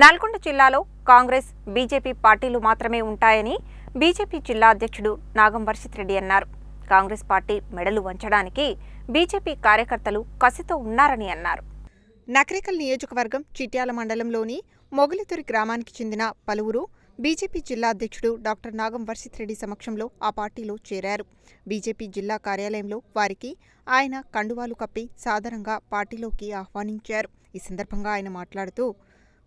నల్గొండ జిల్లాలో కాంగ్రెస్ బీజేపీ పార్టీలు మాత్రమే ఉంటాయని బీజేపీ జిల్లా అధ్యక్షుడు నాగం వర్షిత్ రెడ్డి అన్నారు. కాంగ్రెస్ పార్టీ మెడలు వంచడానికి బీజేపీ కార్యకర్తలు కసితో ఉన్నారని అన్నారు. నకరేకల్ నియోజకవర్గం చిట్యాల మండలంలోని మొగులితురి గ్రామానికి చెందిన పలువురు బీజేపీ జిల్లా అధ్యక్షుడు డాక్టర్ నాగం వర్షిత్ రెడ్డి సమక్షంలో ఆ పార్టీలో చేరారు. బీజేపీ జిల్లా కార్యాలయంలో వారికి ఆయన కండువాలు కప్పి సాధారణంగా పార్టీలోకి ఆహ్వానించారు. ఈ సందర్భంగా ఆయన మాట్లాడుతూ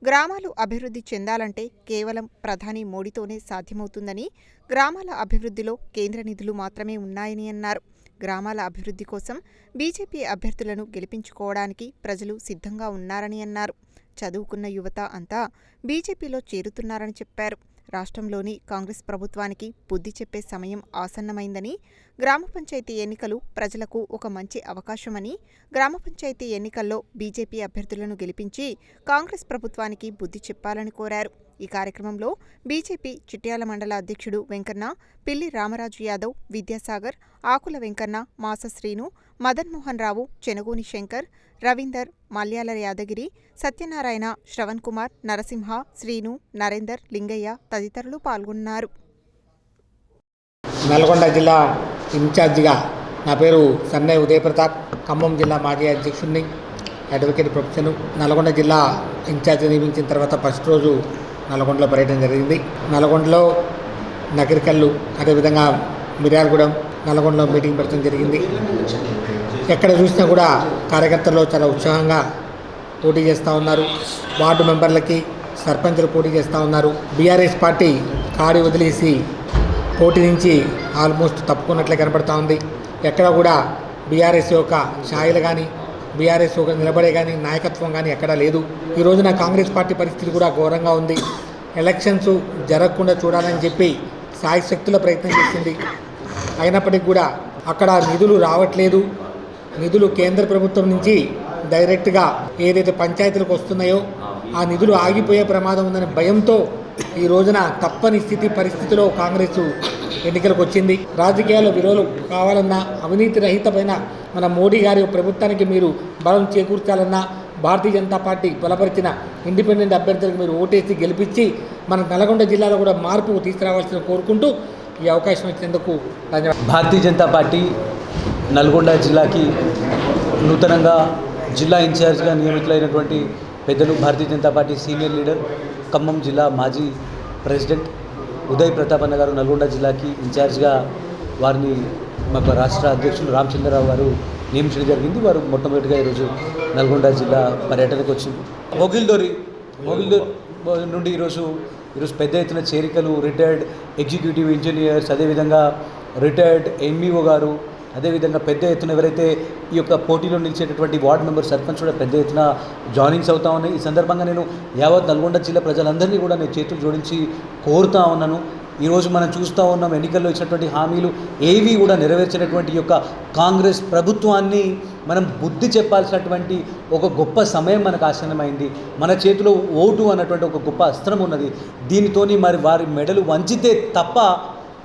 గ్రామాలు అభివృద్ధి చెందాలంటే కేవలం ప్రధాని మోడీతోనే సాధ్యమవుతుందని గ్రామాల అభివృద్ధిలో కేంద్ర నిధులు మాత్రమే ఉన్నాయని అన్నారు. గ్రామాల అభివృద్ధి కోసం బీజేపీ అభ్యర్థులను గెలిపించుకోవడానికి ప్రజలు సిద్ధంగా ఉన్నారని అన్నారు. చదువుకున్న యువత అంతా బీజేపీలో చేరుతున్నారని చెప్పారు. రాష్ట్రంలోని కాంగ్రెస్ ప్రభుత్వానికి బుద్ధి చెప్పే సమయం ఆసన్నమైందని గ్రామ పంచాయతీ ఎన్నికలు ప్రజలకు ఒక మంచి అవకాశమని గ్రామ పంచాయతీ ఎన్నికల్లో బీజేపీ అభ్యర్థులను గెలిపించి కాంగ్రెస్ ప్రభుత్వానికి బుద్ధి చెప్పాలని కోరారు. ఈ కార్యక్రమంలో బీజేపీ చిట్యాల మండల అధ్యక్షుడు వెంకన్న పిల్లి రామరాజు యాదవ్ విద్యాసాగర్ ఆకుల వెంకన్న మాస శ్రీను మదన్మోహన్ రావు చెనగూని శంకర్ రవీందర్ మల్యాల యాదగిరి సత్యనారాయణ శ్రవణ్ కుమార్ నరసింహ శ్రీను నరేందర్ లింగయ్య తదితరులు పాల్గొన్నారు. నల్గొండ జిల్లా ఇన్ఛార్జిగా నా పేరు సన్నయ్య ఉదయప్రతాప్. ఖమ్మం జిల్లా మాజీ అధ్యక్షుడిని అడ్వకేట్ ప్రొఫెషన్ నల్గొండ జిల్లా ఇన్ఛార్జ్ నియమించిన తర్వాత ఫస్ట్ రోజు నల్గొండలో పర్యటన జరిగింది. నల్గొండలో నగరికల్లు అదేవిధంగా మిర్యాలగూడెం నల్గొండలో మీటింగ్ పెట్టడం జరిగింది. ఎక్కడ చూసినా కూడా కార్యకర్తలు చాలా ఉత్సాహంగా పోటీ చేస్తూ ఉన్నారు. వార్డు మెంబర్లకి సర్పంచులు పోటీ చేస్తూ ఉన్నారు. బీఆర్ఎస్ పార్టీ కాడి వదిలేసి పోటీ నుంచి ఆల్మోస్ట్ తప్పుకున్నట్లే కనపడతా ఉంది. ఎక్కడ కూడా బీఆర్ఎస్ యొక్క ఛాయలు కానీ బీఆర్ఎస్ యొక్క నిలబడే కానీ నాయకత్వం కానీ ఎక్కడా లేదు. ఈ రోజున కాంగ్రెస్ పార్టీ పరిస్థితి కూడా ఘోరంగా ఉంది. ఎలక్షన్స్ జరగకుండా చూడాలని చెప్పి సాయశక్తుల ప్రయత్నం చేసింది. అయినప్పటికీ కూడా అక్కడ నిధులు రావట్లేదు. నిధులు కేంద్ర ప్రభుత్వం నుంచి డైరెక్ట్గా ఏదైతే పంచాయతీలకు వస్తున్నాయో ఆ నిధులు ఆగిపోయే ప్రమాదం ఉందనే భయంతో ఈ రోజున తప్పని స్థితి పరిస్థితిలో కాంగ్రెస్ ఎన్నికలకు వచ్చింది రాజకీయాల్లో విలువలు కావాలన్నా అవినీతి రహితమైన మన మోడీ గారి ప్రభుత్వానికి మీరు బలం చేకూర్చాలన్నా భారతీయ జనతా పార్టీ బలపరిచిన ఇండిపెండెంట్ అభ్యర్థులకు మీరు ఓటేసి గెలిపించి మన నల్గొండ జిల్లాలో కూడా మార్పు తీసుకురావాల్సిన కోరుకుంటూ ఈ అవకాశం ఇచ్చినందుకు ధన్యవాదాలు. భారతీయ జనతా పార్టీ నల్గొండ జిల్లాకి నూతనంగా జిల్లా ఇన్ఛార్జ్గా నియమితులైనటువంటి పెద్దలు Bharatiya Janata party senior leader Khammam జిల్లా మాజీ ప్రెసిడెంట్ ఉదయ్ ప్రతాప్ అన్న గారు నల్గొండ జిల్లాకి ఇన్ఛార్జ్గా వారిని మాకు రాష్ట్ర అధ్యక్షులు రామచంద్రరావు గారు నియమించడం జరిగింది. వారు మొట్టమొదటిగా ఈరోజు నల్గొండ జిల్లా పర్యటనకు వచ్చింది. మొగిల్దోరి మొగిల్దోర్ నుండి ఈరోజు ఈరోజు పెద్ద ఎత్తున చేరికలు రిటైర్డ్ ఎగ్జిక్యూటివ్ ఇంజనీర్స్ అదేవిధంగా రిటైర్డ్ ఎంఈఓ గారు అదేవిధంగా పెద్ద ఎత్తున ఎవరైతే ఈ యొక్క పోటీలో నిలిచేటటువంటి వార్డు మెంబర్ సర్పంచ్ కూడా పెద్ద ఎత్తున జాయినింగ్స్ అవుతా ఉన్నాయి. ఈ సందర్భంగా నేను యావత్ నల్గొండ జిల్లా ప్రజలందరినీ కూడా నేను చేతులు జోడించి కోరుతా ఉన్నాను. ఈరోజు మనం చూస్తూ ఉన్నాం ఎన్నికల్లో ఇచ్చినటువంటి హామీలు ఏవి కూడా నెరవేర్చినటువంటి యొక్క కాంగ్రెస్ ప్రభుత్వాన్ని మనం బుద్ధి చెప్పాల్సినటువంటి ఒక గొప్ప సమయం మనకు ఆసన్నమైంది. మన చేతిలో ఓటు అన్నటువంటి ఒక గొప్ప అస్త్రం ఉన్నది. దీనితోని మరి వారి మెడలు వంచితే తప్ప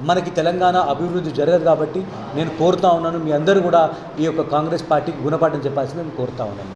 మనకి తెలంగాణ అభివృద్ధి జరగదు కాబట్టి నేను కోరుతా ఉన్నాను. మీ అందరూ కూడా ఈ యొక్క కాంగ్రెస్ పార్టీకి గుణపాఠం చెప్పాల్సిందని కోరుతా ఉన్నాను.